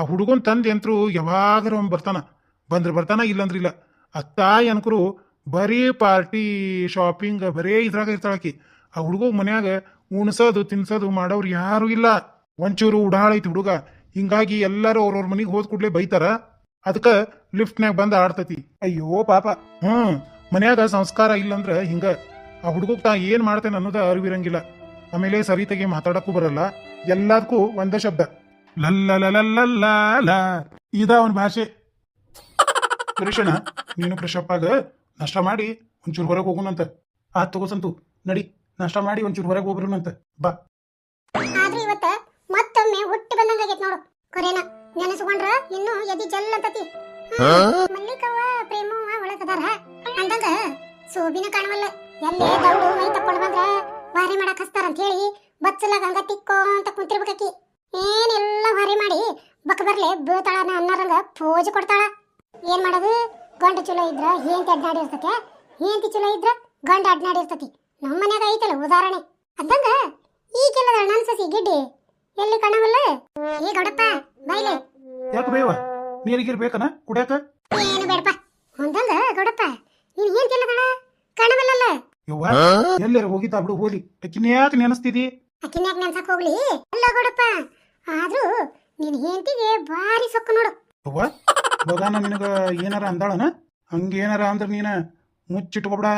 ಆ ಹುಡುಗನ ತಂದೆ ಅಂತರೂ ಯಾವಾಗರ ಅವ್ನು ಬರ್ತಾನ. ಬಂದ್ರೆ ಬರ್ತಾನ, ಇಲ್ಲಂದ್ರೆ ಇಲ್ಲ. ಆ ತಾಯಿ ಅನ್ಕರು ಬರೀ ಪಾರ್ಟಿ ಶಾಪಿಂಗ್ ಬರೀ ಇದ್ರಾಗ ಇರ್ತಾಳಕಿ ಆ ಹುಡುಗ ಮನ್ಯಾಗ ಉಣ್ಸೋದು, ತಿನ್ಸೋದು ಮಾಡೋರು ಯಾರು ಇಲ್ಲ. ಒಂಚೂರು ಉಡಾಳೈತಿ ಹುಡುಗ. ಹಿಂಗಾಗಿ ಎಲ್ಲರೂ ಅವ್ರವ್ರ ಮನೆಗೆ ಹೋದ್ ಕೂಡಲೇ ಬೈತಾರ. ಅದಕ್ಕ ಲಿಫ್ಟ್ನ್ಯಾಗ ಬಂದು ಆಡ್ತತಿ. ಅಯ್ಯೋ ಪಾಪ. ಹ್ಞೂ ಮನ್ಯಾಗ ಸಂಸ್ಕಾರ ಇಲ್ಲಂದ್ರೆ ಹಿಂಗ. ಆ ಹುಡುಗಗ್ ತಾ ಏನು ಮಾಡ್ತೇನೆ ಅನ್ನೋದ ಅರಿವಿರಂಗಿಲ್ಲ. ಆಮೇಲೆ ಸರಿತಾಗಿ ಮಾತಾಡೋಕ್ಕೂ ಬರಲ್ಲ. ಎಲ್ಲದಕ್ಕೂ ಒಂದೇ ಶಬ್ದ. ಲಲ್ಲ ಇದ ಅವನ ಭಾಷೆ. ಕೃಷ್ಣ ನೀನು ಫ್ರೆಶಪ್ ನಾಷ್ಟ ಮಾಡಿ ಒಂಚೂರು ಹೊರಗೆ ಹೋಗೋಣಂತ ಆ ತಗೋಸಂತು ನಡಿ, ನಾಷ್ಟ ಮಾಡಿ ಒಂಚೂರು ಹೊರಗೆ ಹೋಗ್ಬರೋಣಂತ. ಬಾ. ಆದ್ರೆ ಇವತ್ತ ಮತ್ತೊಮ್ಮೆ ಹುಟ್ಟು ಬಂದಂಗ ಆಗೈತ್ ನೋಡು. ಕೊರೇನ ನೆನೆಸ್ಕೊಂಡ್ರ ಇನ್ನು ಎದಿ ಜಲ್ ಅಂತತಿ. ಮಲ್ಲಿಕವ್ವ ಪ್ರೇಮವ್ವ ಒಳಗದಾರ ಅಂದಂಗ ಸೋಬಿನ ಕಾಣವಲ್ಲ. ಎಲ್ಲೇ ದೌಡು ಮೈ ತಕೊಂಡ ಬಂದ್ರ ವಾರಿ ಮಾಡಕ್ ಹಸ್ತಾರ ಅಂತ ಹೇಳಿ ಬಚ್ಚಲಾಗ ಹಂಗ ತಿಕ್ಕೋ ಅಂತ ಕುಂತಿರ್ಬೇಕಾಕಿ ಏನೆಲ್ಲ ಹೊರಿ ಮಾಡಿ ಬಕ್ ಬರ್ಲೆ ಬೀಳ್ತಾಳನ ಅನ್ನೋರಂಗ ಪೂಜೆ ಕೊಡ್ತಾಳ. ಏನ್ ಮಾಡೋದು? ಗಂಡ ಚಲೋ ಇದ್ರ ಹೇಂತಿ ಅಡ್ನಾಡಿರ್ತತೆ ಹೆಂಡತಿ ಚಲೋ ಇದ್ರ ಗಂಡ ಅಡ್ನಾಡಿರ್ತತಿ ನಮ್ಮ ಮನ್ಯಾಗ ಐತಲ್ಲ ಉದಾಹರಣೆ. ಅಂದಂಗ ಈಗೆಲ್ಲದ ನನ್ ಸಸಿ ಗಿಡ್ಡಿ ಎಲ್ಲಿ ಕಣವಲ್ಲ? ಏ ಗೌಡಪ್ಪ ಬೈಲೆ ಯಾಕೆ ಬೇವ? ನೀರಿಗಿರ್ ಬೇಕನ? ಕುಡಿಯಾಕ? ಏನು ಬೇಡಪ್ಪ. ಹೊಂದಂಗ ಗೌಡಪ್ಪ ನೀನ್ ಏನ್ ತಿನ್ನದಣ ಕಾಣವಲ್ಲಲ್ಲ. ಯವ್ವ ಎಲ್ಲರ ಹೋಗಿದ್ದ ಬಿಡು ಹೋಲಿ ಅಕ್ಕಿನ ಯಾಕೆ ನೆನಸ್ತಿದಿ? ಅಕ್ಕಿನ್ಯಾಕ ನೆನ್ಸಕ್ ಹೋಗ್ಲಿ. ಅಲ್ಲ ಗೌಡಪ್ಪ ಆದ್ರೂ ನಿನ್ ಹೆಂಡತಿಗೆ ಭಾರಿ ಸೊಕ್ಕ ನೋಡು. ಯವ್ವ ಬಗಾನ ನಿನಗ ಏನಾರ ಅಂದಾಳನ? ಹಂಗೇನಾರ ಅಂದ್ರ ನೀನ ಮುಚ್ಚಿಟ್ಕೊಬಿಡ.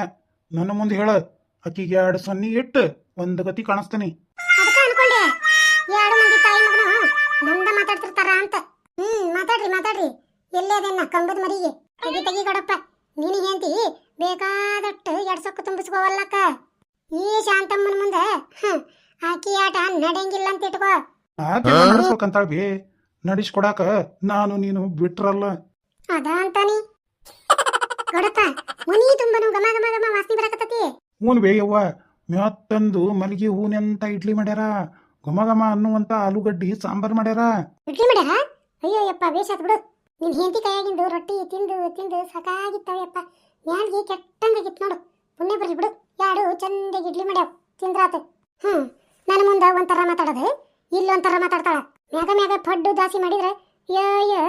ನನ್ನ ಮುಂದೆ ಹೇಳ. ಅಕ್ಕಿಗೆ ಎರಡು ಸೊನ್ನೆ ಇಟ್ಟು ಒಂದ್ ಗತಿ ಕಾಣಿಸ್ತಾನೆ. ಅದಕ್ಕೆ ಅನ್ಕೊಂಡೆ. ಎರಡು ಮಂದಿ ತಾಯಿ ಮಗನು ನಂದ ಮಾತಾಡ್ತಿರ್ತಾರ ಅಂತ. ಹ್ಮ್ ಮಾತಾಡ್ರಿ ಮಾತಾಡ್ರಿ. ಎಲ್ಲೇ ಅದನ್ನ ಕಂಬದ ಮರಿಗೆ? ತೆಗಿ ತೆಗಿ ಗೌಡಪ್ಪ ನೀನು ಹೆಂಡತಿ ಬೇಕಾದಟ್ಟು ಎರಡು ಸೊಕ್ಕು ತುಂಬಿಸ್ಕೋವಲ್ಲಕ್ಕ. ಈ ಶಾಂತಮ್ಮನ ಮುಂದೆ ಆಕಿ ಆಟ ನಡೆಯಂಗಿಲ್ಲ ಅಂತ ಇಟ್ಕೋ. ನಡೆಸ್ಬೇಕಂತಾಳ ಬೇ ನಡೆಸ್ಕೊಡಾಕ ನಾನು ನೀನು ಬಿಟ್ರಲ್ಲ. ಅದಾ ಅಂತಾನಿ. ಗೌಡಪ್ಪ ಮುನಿ ತುಂಬನು ಗಮ ಗಮ ಗಮ ವಾಸನೆ ಬರಕತ್ತತಿ. ಹೂನ್ ಬೇ ಯವ್ವ ಮ್ಯಾತ್ತಂದು ಮಲ್ಲಿಗೆ ಹೂನೆಂತ ಇಡ್ಲಿ ಮಾಡ್ಯಾರ? ಘಮ ಘಮ ಅನ್ನುವಂತ ಆಲೂಗಡ್ಡಿ ಸಾಂಬಾರ್ ಮಾಡ್ಯಾರ? ಇಡ್ಲಿ ಮಾಡ್ಯಾರ? ಅಯ್ಯೋ ಯಪ್ಪ ಬೇಷಾತ್ ಬಿಡು. ನಿನ್ ಹೆಂಡತಿ ಕೈಯಾಗಿಂದು ರೊಟ್ಟಿ ತಿಂದು ತಿಂದು ಸಾಕಾಗಿತ್ತವಯಪ್ಪ. ಯಾನ್ಗೆ ಕೆಟ್ಟಂಗಾಗಿತ್ತು ನೋಡು. ಪುಣ್ಯ ಬರ್ಲಿ ಬಿಡು. ಯಾರು ಚಂದಾಗಿ ಇಡ್ಲಿ ಮಾಡ್ಯಾವ. ತಿಂದ್ರಾತ. ಹ್ಮ್ ನನ್ನ ಮುಂದೆ ಒಂಥರ ಮಾತಾಡೋದು. ಇಲ್ಲೊಂಥರ ಮಾತಾಡ್ತಾಳ. ಮ್ಯಾಗ ಮ್ಯಾಗ ಫಡ್ಡು ದಾಸಿ ಮಾಡಿದ್ರೆ ಅಯ್ಯೋ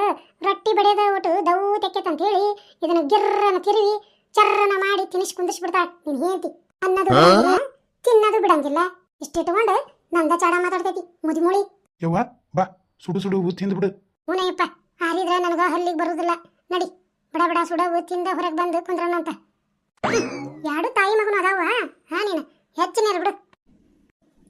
ರೊಟ್ಟಿ ಊಟ ಒಟ್ಟು ದವು ತೆಕ್ಕೇತಂತ ಹೇಳಿ ಇದನ್ನ ಗಿರ್ರನ ತಿರುವಿ ಚರ್ರನ ಮಾಡಿ ತಿನಿಸ್ ಕುಂದಿಸ್ಬಿಡ್ತಾಳ ಬಿಡ್ತಾಳ ನೀನ್ ಅನ್ನೋದು ಬಿಡಂಗಿಲ್ಲ ತಿನ್ನೋದು ಬಿಡಂಗಿಲ್ಲ. ಇಷ್ಟಿಟ್ಕೊಂಡು ನಂದ ಚಾಡ ಮಾತಾಡ್ತೈತಿ ಮುದಿ ಮುಳಿ. ಬಾ ಸುಡು ಸುಡು ಊ ತಿಂದು ಬಿಡು. ಹೂನಯ್ಯಪ್ಪ ಹಾರಿದ್ರೆ ನನಗ ಹಲ್ಲಿಗೆ ಬರುದಿಲ್ಲ. ನಡಿ ಬಡ ಬಡ ಸುಡ ತಿಂದ ಹೊರಗೆ ಬಂದು ಕುಂದ್ರಣ ಅಂತ. ಎರಡು ತಾಯಿ ಮಗನ ಅದಾವ? ಹಾ ನೀನು ಹೆಚ್ಚಿನ ಬಿಡು.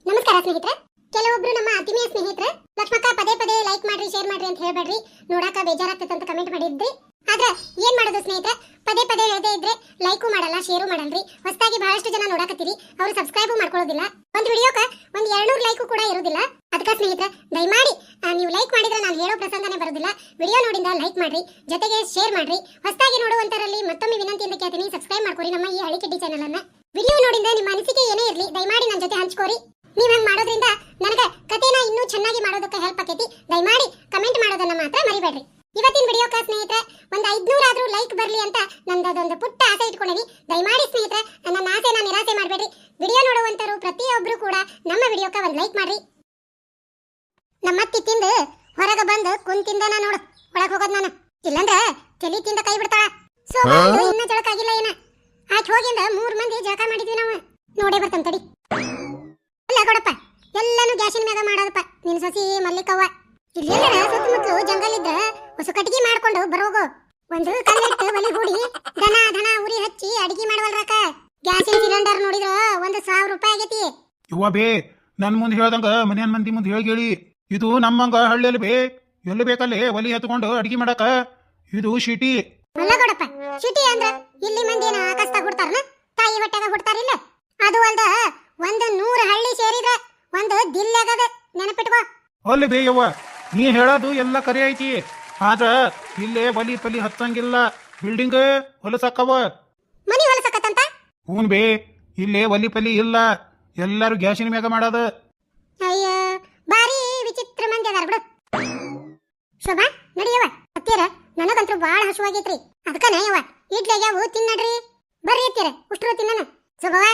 ನಮಸ್ಕಾರ ಸ್ನೇಹಿತರೆ. ಕೆಲವೊಬ್ರು ನಮ್ಮ ಆತ್ಮೀಯ ಸ್ನೇಹಿತರೆ, ಲಕ್ಷ್ಮಕ್ಕ ಪದೇ ಪದೇ ಲೈಕ್ ಮಾಡ್ರಿ ಶೇರ್ ಮಾಡ್ರಿ ಅಂತ ಹೇಳ್ಬೇಡ್ರಿ. ನೋಡಾಕ ಬೇಜಾರಾಗ್ತದೆ ಅಂತ ಕಮೆಂಟ್ ಮಾಡಿದ್ರಿ. ಆದ್ರೆ, ಏನ್ ಮಾಡೋದು ಸ್ನೇಹಿತರೆ? ಪದೇ ಪದೇ ಹೇಳದೇ ಇದ್ರೆ ಲೈಕು ಮಾಡಲ್ಲ ಶೇರು ಮಾಡಲ್ರಿ. ಹೊಸದಾಗಿ ಬಹಳಷ್ಟು ಜನ ನೋಡಕತ್ತೀರಿ. ಅವರು ಸಬ್ಸ್ಕ್ರೈಬ್ ಮಾಡ್ಕೊಳ್ಳೋದಿಲ್ಲ. ಒಂದು ವಿಡಿಯೋಕ ಒಂದ್ ಎರಡ್ನೂರು ಲೈಕು ಕೂಡ ಇರೋದಿಲ್ಲ. ಅದಕ್ಕೆ ಸ್ನೇಹಿತರೆ, ದಯಮಾಡಿ ನೀವು ಲೈಕ್ ಮಾಡಿದ್ರೆ ನಾನು ಹೇಳೋ ಪ್ರಸಂಗನೇ ಬರೋದಿಲ್ಲ. ವಿಡಿಯೋ ನೋಡಿಂದ ಲೈಕ್ ಮಾಡ್ರಿ. ಜೊತೆಗೆ ಶೇರ್ ಮಾಡ್ರಿ. ಹೊಸದಾಗಿ ನೋಡುವಂತರಲ್ಲಿ ಮತ್ತೊಮ್ಮೆ ವಿನಂತಿಯಿಂದ ಕೇಳ್ತೀನಿ. ಸಬ್ಸ್ಕ್ರೈಬ್ ಮಾಡ್ಕೊರಿ ನಮ್ಮ ಈ ಹಳಿಕೆಡ್ಡಿ ಚಾನಲ್ ಅನ್ನ. ವಿಡಿಯೋ ನೋಡಿಂದ ನಿಮ್ಮ ಅನಿಸಿಕೆ ಏನೇ ಇರಲಿ, ದಯಮಾಡಿ ನನ್ನ ಜೊತೆ ಹಂಚ್ಕೋರಿ. ನೀವ್ ಹಂಗ್ ಮಾಡೋದ್ರಿಂದ ನನಗೆ ಕಥೆನ ಇನ್ನೂ ಚೆನ್ನಾಗಿ ಮಾಡೋದಕ್ಕೆ ಹೆಲ್ಪ್ ಆಕೈತಿ. ದಯಮಾಡಿ ಕಮೆಂಟ್ ಮಾಡೋದನ್ನ ಮಾತ್ರ ಮರಿಬೇಡ್ರಿ. ಇವತ್ತಿನ ವಿಡಿಯೋಕ ಸ್ನೇಹಿತರೆ ಒಂದ್ ಐದ್ನೂರಾದ್ರೂ ಲೈಕ್ ಬರಲಿ ಅಂತ ನಂದೊಂದು ಪುಟ್ಟ ಆಸೆ ಇಟ್ಕೊಂಡಿನಿ. ದಯಮಾಡಿ ಸ್ನೇಹಿತರೆ ನನ್ನ ಆಸೆನ ನಿರಾಸೆ ಮಾಡಬೇಡ್ರಿ. ವಿಡಿಯೋ ನೋಡುವಂತರು ಪ್ರತಿಯೊಬ್ರು ಕೂಡ ನಮ್ಮ ವಿಡಿಯೋಕ ಒಂದು ಲೈಕ್ ಮಾಡ್ರಿ. ನಮ್ಮತ್ತಿ ತಿಂದು ಹೊರಗ ಬಂದು ಕುಂತಿಂದನ ನೋಡು. ಒಳಗ್ ಹೋಗೋದ್ ನಾನು. ಇಲ್ಲಂದ್ರ ತಲಿ ತಿಂದ ಕೈ ಬಿಡ್ತಾಳ. ಸೊ ಇನ್ನ ಜಳಕಾಗಿಲ್ಲ ಏನ ಆಯ್ತು ಹೋಗಿಂದ ಮೂರ್ ಮಂದಿ ಜಳಕ ಮಾಡಿದ್ವಿ ನಾವು. ನೋಡೇ ಬರ್ತಾನೆ ತಡಿ. ಅಲ್ಲ ಕೊಡಪ್ಪ. ಎಲ್ಲಾನು ಗ್ಯಾಸಿನ ಮ್ಯಾಗ ಮಾಡೋದಪ್ಪ. ನಿನ್ ಸಸಿ ಮಲ್ಲಿಕವ್ವ. ಇಲ್ಲೇನ ಸುತ್ತಮುತ್ತಲು ಜಂಗಲ್ ಇದ್ರ ಹೊಸ ಕಟ್ಟಿಗೆ ಮಾಡ್ಕೊಂಡು ಬರೋಗು. ಒಂದು ಕಲ್ಲಿಟ್ಟು ಒಲಿ ಹೂಡಿ ದನ ದನ ಉರಿ ಹಚ್ಚಿ ಅಡಿಗೆ ಮಾಡವಲ್ರಾಕ ಗ್ಯಾಸಿನ ಸಿಲಿಂಡರ್ ನೋಡಿದ್ರ ಒಂದು ಸಾವಿರ ರೂಪಾಯಿ ಆಗೈತಿ. ಇವ ಬೇ ನನ್ ಮುಂದೆ ಹೇಳ್ದಂಗ ಮನೆಯ ಮಂದಿ ಮುಂದೆ ಹೇಳಿ ಹೇಳಿ ಇದು ನಮ್ಮಂಗ ಹಳ್ಳಿಯಲ್ಲಿ ಬೇ. ಎಲ್ಲಿ ಬೇಕಲ್ಲಿ ಒಲಿ ಹತ್ಕೊಂಡು ಅಡಿಗೆ ಮಾಡಕ. ಇದು ಶಿಟಿ. ಅಲ್ಲ ಕೊಡಪ್ಪ ಸಿಟಿ ಅಂದ್ರ ಇಲ್ಲಿ ಮಂದಿ ಏನ ಆಕಾಶದಾಗ ಹುಡ್ತಾರನ ತಾಯಿ ಹೊಟ್ಟೆಗ ಹುಡ್ತಾರಿಲ್ಲ? ಅದು ಅಲ್ದ ಒಂದು ನೂರು ಹಳ್ಳಿ ಸೇರಿದ್ರ ಒಂದು ದಿಲ್ಲಾಗದ ನೆನಪಿಟ್ಕೋ. ಅಲ್ಲಿ ಬೇ ಯವ್ವ ನೀ ಹೇಳೋದು ಎಲ್ಲ ಕರೆ ಐತಿ. ಆದ್ರ ಇಲ್ಲೇ ಒಲಿ ಪಲಿ ಹತ್ತಂಗಿಲ್ಲ. ಬಿಲ್ಡಿಂಗ್ ಹೊಲಸಕ್ಕವ. ಮನಿ ಹೊಲಸಕತ್ತಂತ ಹೂನ್ ಬೇ ಇಲ್ಲೇ ಒಲಿ ಪಲಿ ಇಲ್ಲ. ಎಲ್ಲಾರು ಗ್ಯಾಸಿನ ಮ್ಯಾಗ ಮಾಡೋದ. ಅಯ್ಯ ಬಾರಿ ವಿಚಿತ್ರ ಮಂದಿ ಅದಾರ ಬಿಡು. ಶೋಭಾ ನಡಿಯವ ಹತ್ತೀರ ನನಗಂತೂ ಬಾಳ ಹಸುವಾಗೈತ್ರಿ. ಅದಕ್ಕನ ಯವ್ವ ಇಡ್ಲಿಗ್ಯಾವು ತಿನ್ನಡ್ರಿ. ಬರ್ರಿ ಹತ್ತೀರ ಉಷ್ಟ್ರು ತಿನ್ನನ. ಶೋಭವ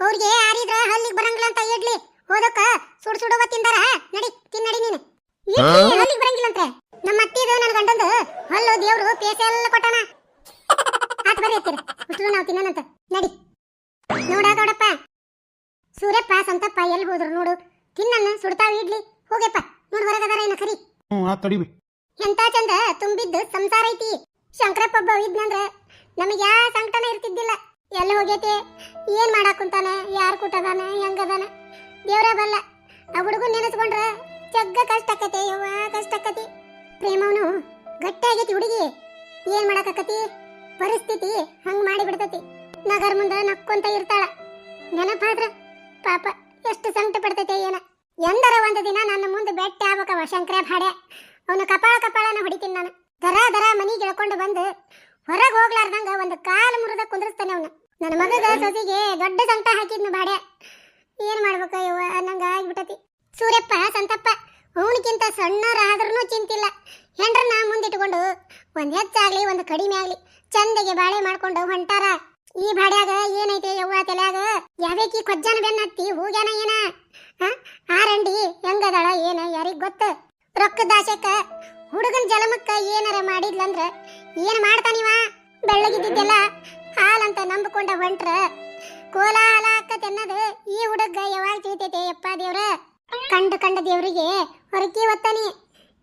ಅವ್ರಿಗೆ ಆರಿದ್ರ ಹಲ್ಲಿಗೆ ಬರಂಗಿಲ್ಲ ಅಂತ ಇಡ್ಲಿ. ಹೋದಕ್ಕ ಸುಡ್ ಸುಡುವ ತಿಂದಾರ. ನಡಿ ತಿನ್ನಡಿ ನೀನು. ಅಲ್ಲಿಗೆ ಬರಂಗಿಲ್ಲಂತೆ ನಮ್ಮ ಅತ್ತಿದು ನನ್ನ ಗಂಡಂದು ಹಲ್ಲು ದೇವ್ರು ಪೇಸೆ ಎಲ್ಲ ಕೊಟ್ಟಾನ. ಆತ ಬರೀ ಹತ್ತಿರ ಹುಟ್ಟರು ನಾವು ತಿನ್ನೋಣಂತ. ನಡಿ. ನೋಡ ದೊಡಪ್ಪ ಸೂರ್ಯಪ್ಪ ಸಂತಪ್ಪ ಎಲ್ಲಿ ಹೋದ್ರು ನೋಡು. ತಿನ್ನನ್ನು ಸುಡ್ತಾವ ಇಡ್ಲಿ. ಹೋಗಪ್ಪ ನೋಡ್ ಹೊರಗದಾರ ಏನ ಕರಿ ಹ್ಞೂ ಆ ಎಂತ ಚಂದ ತುಂಬಿದ್ದು ಸಂಸಾರ ಐತಿ. ಶಂಕರಪ್ಪ ಒಬ್ಬ ಇದ್ನಂದ್ರ ನಮಗೆ ಯಾ ಸಂಕಟನ ಇರ್ತಿದ್ದಿಲ್ಲ. ಎಲ್ಲ ಹೋಗೈತೆ ಏನ್ ಮಾಡಾಕುಂತಾನೆ ಯಾರು ಕೂಟದಾನೆ? ಹೆಂಗದಾನೆ? ದೇವ್ರ ಬಲ್ಲ. ಆ ಹುಡುಗ ನೆನೆಸ್ಕೊಂಡ್ರ ಜಗ್ಗ ಕಷ್ಟ ಆಕತಿ, ಯವ್ವ ಕಷ್ಟ ಆಕತಿ. ಪ್ರೇಮವನು ಗಟ್ಟಿ ಆಗೈತಿ ಹುಡುಗಿ. ಏನ್ ಮಾಡಕತಿ ಪರಿಸ್ಥಿತಿ ಹಂಗ್ ಮಾಡಿ ಬಿಡ್ತತಿ. ನಗರ ಮುಂದ ನಕ್ಕೊಂತ ಇರ್ತಾಳ. ನೆನಪಾದ್ರ ಪಾಪ ಎಷ್ಟು ಸಂಕಟ ಪಡ್ತೈತೆ ಏನ ಎಂದರ ಒಂದು ದಿನ ನನ್ನ ಮುಂದೆ ಬೆಟ್ಟ ಆಗ್ಬೇಕವ ಶಂಕರ ಭಾಡ್ಯ. ಅವನು ಕಪಾಳ ಕಪಾಳನ ಹೊಡಿತೀನಿ ನಾನು. ದರ ದರ ಮನಿಗೆ ಇಳ್ಕೊಂಡು ಬಂದು ಹೊರಗೆ ಹೋಗ್ಲಾರ್ದಂಗ ಒಂದು ಕಾಲು ಮುರಿದ ಕುಂದ್ರಸ್ತಾನೆ ಅವನು. ನನ್ನ ಮಗದ ಸೊಸಿಗೆ ದೊಡ್ಡ ಸಂಕಟ ಹಾಕಿದ್ನು ಬಾಡೆ ಏನ್ ಮಾಡ್ಬೇಕ ಯವ್ವ? ಅನ್ನಂಗ ಆಗ್ಬಿಟ್ಟತಿ. ಸೂರ್ಯಪ್ಪ, ಸಂತಪ್ಪ, ಅವನಿಗಿಂತ ಸಣ್ಣರಾದ್ರೂ ಚಿಂತಿಲ್ಲ. ಹೆಂಡ್ರನ್ನ ಮುಂದಿಟ್ಕೊಂಡು ಒಂದ್ ಹೆಚ್ಚಾಗ್ಲಿ, ಒಂದು ಕಡಿಮೆ ಆಗ್ಲಿ, ಚಂದಗೆ ಬಾಳೆ ಮಾಡ್ಕೊಂಡು ಹೊಂಟಾರ. ಈ ಬಾಡ್ಯಾಗ ಏನೈತೆ ಯವ್ವ ತಲೆಯಾಗ? ಯಾವೇಕಿ ಕೊಜ್ಜನ ಬೆನ್ನತ್ತಿ ಹೋಗ್ಯಾನ ಏನ? ಆರಂಡಿ ಹೆಂಗದಾಳ ಏನ? ಯಾರಿಗ್ ಗೊತ್ತ? ರೊಕ್ಕದಾಶಕ್ಕ ಹುಡುಗನ್ ಜಲಮಕ್ಕ ಏನಾರ ಮಾಡಿದ್ಲಂದ್ರ ಏನ್ ಮಾಡ್ತಾನಿವ? ಬೆಳ್ಳಗಿದ್ದಿದ್ದೆಲ್ಲ ಹಾಲಂತ ನಂಬಿಕೊಂಡ ಹೊಂಟ್ರ. ಕೋಲಾಹಲ ಆಕತ್ ಈ ಹುಡುಗ ಯಾವಾಗ ತಿಳಿತೈತೆ ಯಪ್ಪ ದೇವ್ರ? ಕಂಡು ಕಂಡ ದೇವ್ರಿಗೆ ಹೊರಕಿ ಒತ್ತಾನಿ.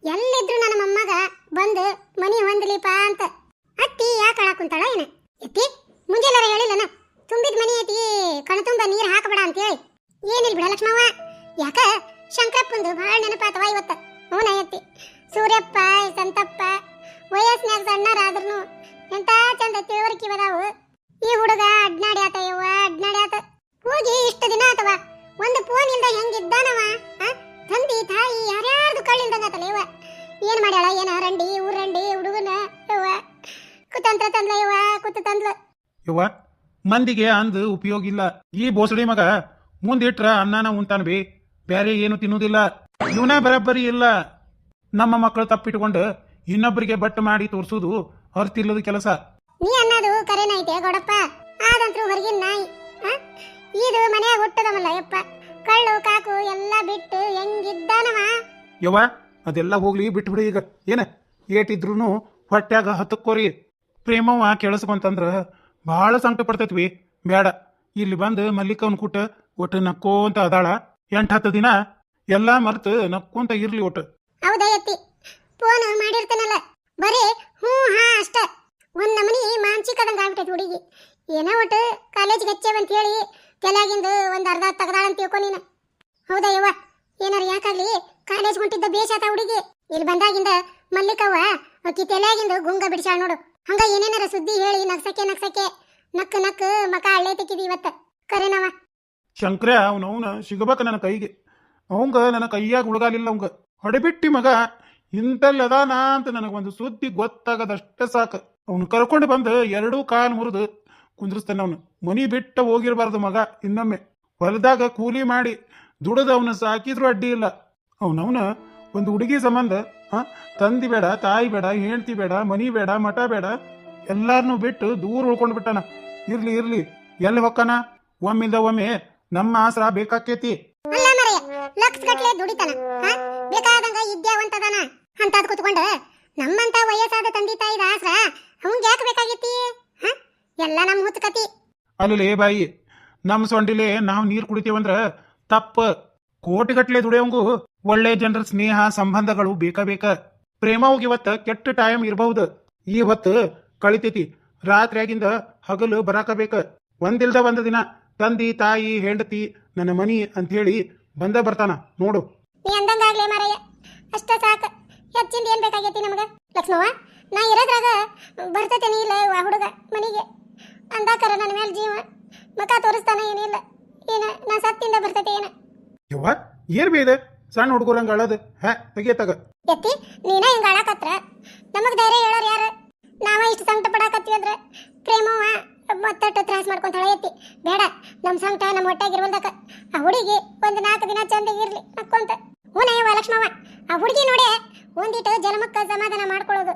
ಎಲ್ಲಿದ್ರು ನನ್ನ ಮೊಮ್ಮಗ ಬಂದು ಮನಿ ಹೊಂದ್ಲಿಪ್ಪ ಅಂತ. ಅತ್ತಿ ಯಾಕೆ ಕುಂತಾಳ ಏನ? ಎತ್ತಿ ಮುಂಜಾನೆ ಹೇಳಿಲ್ಲನ? ತುಂಬಿದ ಮನಿ ಐತಿ, ಕಣ ತುಂಬ ನೀರ್ ಹಾಕಬೇಡ ಅಂತ ಹೇಳಿ ಏನಿಲ್ಲ ಬಿಡ ಲಕ್ಷ್ಮವ್ವ. ಯಾಕ? ಶಂಕರಪ್ಪಂದು ಭಾಳ ನೆನಪಾತವ ಇವತ್ತ. ಅವನ ಎತ್ತಿ. ಸೂರ್ಯಪ್ಪ, ಸಂತಪ್ಪ, ವಯಸ್ಸಿನಾಗ ಸಣ್ಣರಾದ್ರೂ ಎಂತ ಚಂದ ತಿಳುವಳಿಕೆ ಬದಾವು ಈ ಹುಡುಗ ಅಡ್ನಾಡಿ ಆತ ಯವ್ವ ಆತ. ಹೋಗಿ ಇಷ್ಟು ದಿನ ಆತವ. ಒಂದು ಫೋನ್ ಇಲ್ದ ಹೆಂಗಿದ್ದಾನವ? ತಂದಿ, ತಾಯಿ, ಯಾರ್ಯಾರ್ದು ಕಳ್ಳಿಲ್ದಂಗತಲ್ಲ ಯವ್ವ. ಏನ್ ಮಾಡ್ಯಾಳ, ಏನ? ರಂಡಿ ಊರಂಡಿ ಹುಡುಗನ, ಯವ್ವ. ಕುತಂತ್ರ ತಂದ್ಲ ಯವ್ವ, ಕುತ ತಂದ್ಲ. ಯವ್ವ, ಮಂದಿಗೆ ಅಂದು ಉಪಯೋಗ ಇಲ್ಲ. ಈ ಬೋಸಡಿ ಮಗ ಮುಂದಿಟ್ರ ಅನ್ನನ ಉಂತಾನ ಬಿ. ಬೇರೆ ಏನು ತಿನ್ನುವುದಿಲ್ಲ ಇವನ ಬರಬ್ಬರಿ ಇಲ್ಲ. ನಮ್ಮ ಮಕ್ಕಳು ತಪ್ಪಿಟ್ಕೊಂಡು ಇನ್ನೊಬ್ಬರಿಗೆ ಬಟ್ಟು ಮಾಡಿ ತೋರಿಸೋದು ಅರ್ತಿಲ್ಲದ ಕೆಲಸ. ನೀ ಅನ್ನೋದು ಕರೆನೈತೆ ಗೊಡಪ್ಪ. ಆದಂತ್ರು ಹೊರಗಿನ ನಾಯಿ? ಇದು ಮನೆಯಾಗ ಹುಟ್ಟದವಲ್ಲ ಯಪ್ಪ. ಕಳ್ಳು ಕಾಕು ಎಲ್ಲ ಬಿಟ್ಟು ಹೆಂಗಿದ್ದಾನವ? ಯವ್ವ ಅದೆಲ್ಲ ಹೋಗ್ಲಿ ಬಿಟ್ಬಿಡಿ ಈಗ. ಏನ? ಏಟಿದ್ರು ಹೊಟ್ಯಾಗ ಹತ್ತಕ್ಕೋರಿ ಪ್ರೇಮವ ಕೇಳಿಸ್ಕೊಂತಂದ್ರ ಭಾಳ ಸಂಕಟ ಪಡ್ತೈತ್ವಿ. ಬೇಡ ಇಲ್ಲಿ ಬಂದು ಮಲ್ಲಿಕವನ್ ಕೂಟ ಒಟ್ಟು ನಕ್ಕೋಂತ ಅದಾಳ. ಎಂಟ್ ಹತ್ತು ದಿನ ಎಲ್ಲಾ ಮರ್ತು ನಕ್ಕೊಂತ ಇರ್ಲಿ ಒಟ್ಟು. ಹೌದಾ ಎತ್ತಿ ಫೋನ್ ಬರೀ ಹ್ಞೂ ಹಾ ಅಷ್ಟ ಒಂದ್ ನಮನಿ ಮಾನಸಿಕದಂಗ ಆಗ್ಬಿಟ್ಟೈತಿ ಹುಡುಗಿ ಏನೋ ಒಟ್ಟು ಕಾಲೇಜ್ಗೆ ಹಚ್ಚೇವಂತ ಹೇಳಿ ತಲೆಯಾಗಿಂದು ಒಂದು ಅರ್ಧ ತೆಗ್ದಾಳ ಅಂತ ತಿಳ್ಕೊ ನೀನು. ಹೌದಾ ಯವ್ವ? ಏನಾರ ಯಾಕಾಗ್ಲಿ? ಕಾಲೇಜ್ ಹೊಂಟಿದ್ದ ಬೇಷಾತ ಹುಡುಗಿ. ಇಲ್ಲಿ ಬಂದಾಗಿಂದ ಮಲ್ಲಿಕವ್ವ ಆಕಿ ತಲೆಯಾಗಿಂದು ಗುಂಗ ಬಿಡಿಸಾಳ ನೋಡು. ಹಂಗ ಏನೇನಾರ ಸುದ್ದಿ ಹೇಳಿ ನಗ್ಸಕ್ಕೆ ನಗ್ಸಕ್ಕೆ ನಕ್ಕ ನಕ್ಕ ಮಕ ಹಳ್ಳೆ ತೆಕ್ಕಿದಿ ಇವತ್ತ. ಕರೆನವ ಶಂಕರ, ಅವನವನ ಸಿಗಬೇಕು ನನ್ನ ಕೈಗೆ. ಅವಂಗ ನನ್ನ ಕೈಯಾಗ ಹುಡುಗಾಲಿಲ್ಲ ಅವಂಗ. ಹೊಡೆಬಿಟ್ಟಿ ಮಗ ಇಂತಲ್ಲಿ ಅದಾನ ಅಂತ ನನಗೊಂದು ಸುದ್ದಿ ಗೊತ್ತಾಗದಷ್ಟೇ ಸಾಕು. ಅವನು ಕರ್ಕೊಂಡು ಬಂದು ಎರಡೂ ಕಾಲು ಮುರಿದು ಕುಂದ್ರಸ್ತಾನೆ ಅವನು. ಮನಿ ಬಿಟ್ಟ ಹೋಗಿರಬಾರ್ದು ಮಗ, ಇನ್ನೊಮ್ಮೆ. ಹೊಲದಾಗ ಕೂಲಿ ಮಾಡಿ ದುಡದ ಅವನ ಸಾಕಿದ್ರು ಅಡ್ಡಿ ಇಲ್ಲ. ಅವನವನ ಒಂದು ಹುಡುಗಿ ಸಂಬಂಧ ಆ ತಂದಿ ಬೇಡ, ತಾಯಿ ಬೇಡ, ಹೆಂಡ್ತಿ ಬೇಡ, ಮನಿ ಬೇಡ, ಮಠ ಬೇಡ ಎಲ್ಲಾರನ್ನೂ ಬಿಟ್ಟು ದೂರ ಉಳ್ಕೊಂಡು ಬಿಟ್ಟಾನ ಇರ್ಲಿ ಇರ್ಲಿ. ಎಲ್ಲಿ ಹೊಕ್ಕನ? ಒಮ್ಮಿಂದ ಒಮ್ಮೆ ನಮ್ಮ ಆಸರ ಬೇಕಾಕೇತಿ ಲಕ್ಷ ಹಾ? ಬೇಕಾದಂಗ ಅಂತದ್ ಕುತ್ಕೊಂಡ ನಮ್ಮಂತ ವಯಸ್ಸಾದ ತಂದೆ ತಾಯಿದ ಆಸರ ಅವಂಗ ಯಾಕೆ ಬೇಕಾಗಿತ್ತಿ ಎಲ್ಲ ನಮ್ಮ ಹುತ್ತಕತಿ ಅಲ್ಲಲೇ ಬಾಯಿ ನಮ್ಮ ಸೊಂಡಿಲೆ ನಾವು ನೀರು ಕುಡಿತೀವಂದ್ರ ತಪ್ಪ. ಕೋಟಿಗಟ್ಲೆ ದುಡಿಯೋಂಗು ಒಳ್ಳೆ ಜನರ ಸ್ನೇಹ ಸಂಬಂಧಗಳು ಬೇಕ ಬೇಕ. ಪ್ರೇಮ ಹೋಗಿ ಇವತ್ತ ಕೆಟ್ಟ ಟೈಮ್ ಇರಬಹುದು. ಈ ಹೊತ್ತು ಕಳಿತೈತಿ. ರಾತ್ರಿಯಾಗಿಂದ ಹಗಲು ಬರಾಕ ಬೇಕ. ಒಂದಿಲ್ದ ಒಂದ ದಿನ ತಂದಿ ತಾಯಿ ಹೆಂಡತಿ ನನ್ನ ಮನಿ ಅಂತ ಹೇಳಿ ಬಂದ ಬರ್ತಾನ. ನೋಡು. ನೀ ಅಂದಂಗಾಗ್ಲೇ ಮಾರಯ್ಯ. ಅಷ್ಟ ಸಾಕ. ಹೆಚ್ಚಿಂದ ಏನ್ ಬೇಕಾಗೈತಿ ನಮಗ? ಲಕ್ಷ್ಮವ್ವ ನಾ ಇರೋದ್ರಾಗ ಬರ್ತತೇನೆ ಇಲ್ಲ ಹುಡುಗ ಮನಿಗೆ? ಅಂದಾಕರ ನನ್ನ ಮೇಲೆ ಜೀವ. ಮಕ ತೋರಿಸ್ತಾನ ಏನಿಲ್ಲ ಏನ ನಾ ಸತ್ತಿಂದ ಬರ್ತೈತೆ ಏನ. ಯವ್ವ ಏನ್ ಬೇ ಇದೆ? ಸಣ್ಣ ಹುಡುಗರಂಗ ಅಳದು. ಹ್ಯಾ ತೆಗಿಯ ತಗ. ಎತ್ತಿ ನೀನ ಹಿಂಗ ಅಳಕತ್ರ? ನಮಗ್ ಧೈರ್ಯ ಹೇಳೋರು ಯಾರು? ನಾವ ಇಷ್ಟು ಸಂಕಟ ಪಡಾಕತ್ತೀವಿ ಅಂದ್ರೆ ಪ್ರೇಮವ್ವ ಮತ್ತಟ್ಟು ತ್ರಾಸ್ ಮಾಡ್ಕೊಂತಾಳ ಎತ್ತಿ ಬೇಡ ನಮ್ ಸಂಕಟ ನಮ್ಮ ಹೊಟ್ಟೆಗಿರುವಂತಕ ಆ ಹುಡುಗಿ ಒಂದ್ ನಾಲ್ಕು ದಿನ ಚಂದಗಿರ್ಲಿ ಹ್ಞೂ ನಯವ ಲಕ್ಷ್ಮವ್ವ. ಆ ಹುಡುಗಿ ನೋಡಿ ಒಂದಿಟ್ಟು ಜನ್ಮಕ್ಕ ಸಮಾಧಾನ ಮಾಡ್ಕೊಳ್ಳೋದು.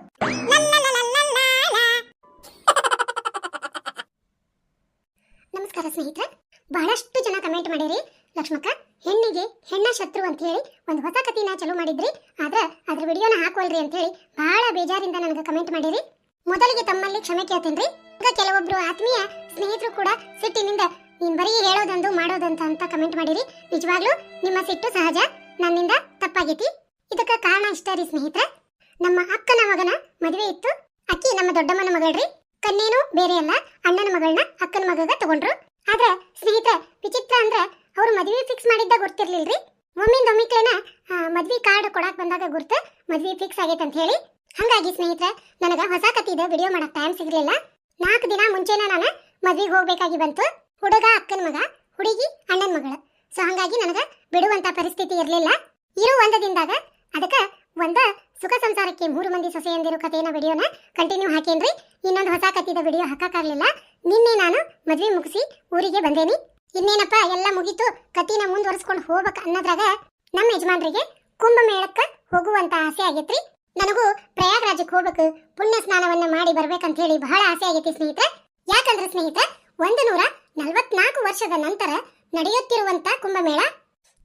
ನಮಸ್ಕಾರ ಸ್ನೇಹಿತರೆ. ಬಹಳಷ್ಟು ಜನ ಕಮೆಂಟ್ ಮಾಡಿರಿ. ಲಕ್ಷ್ಮಕ್ಕ, ಹೆಣ್ಣಿಗೆ ಹೆಣ್ಣ ಶತ್ರು ಅಂತ ಹೇಳಿ ಒಂದು ಹೊಸ ಕಥೆನ ಚಲೋ ಮಾಡಿದ್ರಿ. ಆದ್ರ ಅದ್ರ ವಿಡಿಯೋನ ಹಾಕೋಲ್ರಿ ಅಂತ ಹೇಳಿ ಬಹಳ ಬೇಜಾರಿಂದ ನನಗೆ ಕಮೆಂಟ್ ಮಾಡಿರಿ. ಮೊದಲಿಗೆ ತಮ್ಮಲ್ಲಿ ಕ್ಷಮೆ ಕೇಳ್ತೇನ್ರಿ. ಈಗ ಕೆಲವೊಬ್ರು ಆತ್ಮೀಯ ಸ್ನೇಹಿತರು ಕೂಡ ಸಿಟ್ಟಿನಿಂದ ನೀನ್ ಬರೀ ಹೇಳೋದೊಂದು ಮಾಡೋದಂತ ಅಂತ ಕಮೆಂಟ್ ಮಾಡಿರಿ. ನಿಜವಾಗ್ಲೂ ನಿಮ್ಮ ಸಿಟ್ಟು ಸಹಜ, ನನ್ನಿಂದ ತಪ್ಪಾಗೈತಿ. ಇದಕ್ಕ ಕಾರಣ ಇಷ್ಟ ರೀ ಸ್ನೇಹಿತರೆ. ನಮ್ಮ ಅಕ್ಕನ ಮಗನ ಮದುವೆ ಇತ್ತು. ಅಕ್ಕಿ ನಮ್ಮ ದೊಡ್ಡಮ್ಮನ ಮಗಳ್ರಿ. ಕನ್ನೇನು ಬೇರೆ ಅಲ್ಲ. ಅಣ್ಣನ ಮಗಳನ್ನ ಅಕ್ಕನ ಮಗಗ ತಗೊಂಡ್ರು. ಆದ್ರೆ ಸ್ನೇಹಿತರೆ, ವಿಚಿತ್ರ ಅಂದ್ರೆ ಅವ್ರು ಮದ್ವೆ ಫಿಕ್ಸ್ ಮಾಡಿದ್ದ ಗೊತ್ತಿರ್ಲಿಲ್ರಿ? ಒಮ್ಮಿಂದ ಒಮ್ಮಿಕ್ಲೇನ ಮದ್ವಿ ಕಾರ್ಡ್ ಕೊಡಾಕ್ ಬಂದಾಗ ಗುರ್ತು ಮದ್ವೆ ಫಿಕ್ಸ್ ಆಗೈತೆ ಅಂತ ಹೇಳಿ. ಹಂಗಾಗಿ ಸ್ನೇಹಿತರೆ, ನನಗ ಹೊಸ ಕತ್ತಿದ ವಿಡಿಯೋ ಮಾಡಕ್ ಟೈಮ್ ಸಿಗ್ಲಿಲ್ಲ. ನಾಲ್ಕು ದಿನ ಮುಂಚೆನ ನಾನು ಮದ್ವಿಗೆ ಹೋಗ್ಬೇಕಾಗಿ ಬಂತು. ಹುಡುಗ ಅಕ್ಕನ ಮಗ, ಹುಡುಗಿ ಅಣ್ಣನ ಮಗಳು. ಸೊ ಹಂಗಾಗಿ ನನಗ ಬಿಡುವಂತ ಪರಿಸ್ಥಿತಿ ಇರಲಿಲ್ಲ. ಇರೋ ಒಂದ ದಿನದಾಗ ಅದಕ್ಕ ಒಂದ ಸುಖ ಸಂಸಾರಕ್ಕೆ ಮೂರು ಮಂದಿ ಸೊಸೆಯಂದಿರು ಕಥೆಯ ವಿಡಿಯೋನ ಕಂಟಿನ್ಯೂ ಹಾಕೇನ್ರಿ. ಇನ್ನೊಂದು ಹೊಸ ಕತ್ತಿದ ವಿಡಿಯೋ ಹಾಕಕ್ಕಾಗ್ಲಿಲ್ಲ. ನಿನ್ನೆ ನಾನು ಮದ್ವೆ ಮುಗಿಸಿ ಊರಿಗೆ ಬಂದೇನಿ. ಇನ್ನೇನಪ್ಪ, ಎಲ್ಲ ಮುಗೀತು. ಕಥೆನ ಮುಂದುವರ್ಸ್ಕೊಂಡು ಹೋಗ್ಬೇಕು ಅನ್ನೋದ್ರಾಗ ನಮ್ಮ ಯಜಮಾನ್ರಿಗೆ ಕುಂಭಮೇಳಕ್ಕ ಹೋಗುವಂತ ಆಸೆ ಆಗೈತ್ರಿ. ನನಗೂ ಪ್ರಯಾಗ್ರಾಜಕ್ಕೆ ಹೋಗ್ಬೇಕು. ಪುಣ್ಯ ಸ್ನಾನವನ್ನ ಮಾಡಿ ಬರ್ಬೇಕಂತ ಹೇಳಿ ಬಹಳ ಆಸೆ ಆಗೈತಿ ಸ್ನೇಹಿತರೆ. ಯಾಕಂದ್ರೆ ಸ್ನೇಹಿತರೆ, ಒಂದು ನೂರ ನಲವತ್ನಾಲ್ಕು ವರ್ಷದ ನಂತರ ನಡೆಯುತ್ತಿರುವಂತ ಕುಂಭಮೇಳ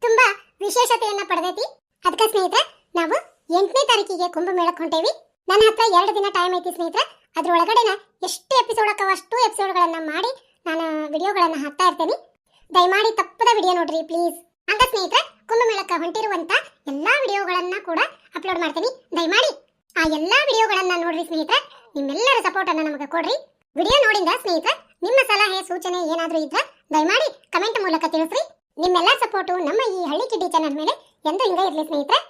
ತುಂಬಾ ವಿಶೇಷತೆಯನ್ನ ಪಡೆದೈತಿ. ಅದಕ್ಕೆ ಸ್ನೇಹಿತರೆ, ನಾವು ಎಂಟನೇ ತಾರೀಕಿಗೆ ಕುಂಭಮೇಳಕ್ಕೆ ಹೊಂಟೇವಿ. ನನ್ನ ಹತ್ರ ಎರಡು ದಿನ ಟೈಮ್ ಐತಿ ಸ್ನೇಹಿತರೆ. ಅದ್ರೊಳಗಡೆನ ಎಷ್ಟು ಎಪಿಸೋಡ್ ಅಕ್ಕವ ಅಷ್ಟು ಎಪಿಸೋಡ್ಗಳನ್ನು ಮಾಡಿ ನಾನು ವಿಡಿಯೋಗಳನ್ನ ಹಾಕ್ತಾ ಇರ್ತೇನೆ. ದಯಮಾಡಿ ತಪ್ಪದ ವಿಡಿಯೋ ನೋಡ್ರಿ ಪ್ಲೀಸ್ ಅಂತ ಸ್ನೇಹಿತರೆ, ಕುಂಭಮೇಳಕ್ಕೆ ಹೊಂಟಿರುವಂತ ಎಲ್ಲಾ ವಿಡಿಯೋಗಳನ್ನ ಕೂಡ ಅಪ್ಲೋಡ್ ಮಾಡ್ತೀನಿ. ದಯಮಾಡಿ ಆ ಎಲ್ಲಾ ವಿಡಿಯೋಗಳನ್ನ ನೋಡ್ರಿ ಸ್ನೇಹಿತರೆ. ನಿಮ್ಮೆಲ್ಲರ ಸಪೋರ್ಟ್ ಅನ್ನ ನಮಗೆ ಕೊಡ್ರಿ. ವಿಡಿಯೋ ನೋಡಿಂದ ಸ್ನೇಹಿತರೆ, ನಿಮ್ಮ ಸಲಹೆ, ಸೂಚನೆ ಏನಾದರೂ ಇದ್ರೆ ದಯಮಾಡಿ ಕಮೆಂಟ್ ಮೂಲಕ ತಿಳಿಸ್ರಿ. ನಿಮ್ಮೆಲ್ಲ ಸಪೋರ್ಟು ನಮ್ಮ ಈ ಹಳ್ಳಿ ಕಿಡ್ಡಿ ಚಾನಲ್ ಮೇಲೆ ಎಂದು ಹಿಂಗೆ ಇರ್ಲಿ ಸ್ನೇಹಿತರೆ.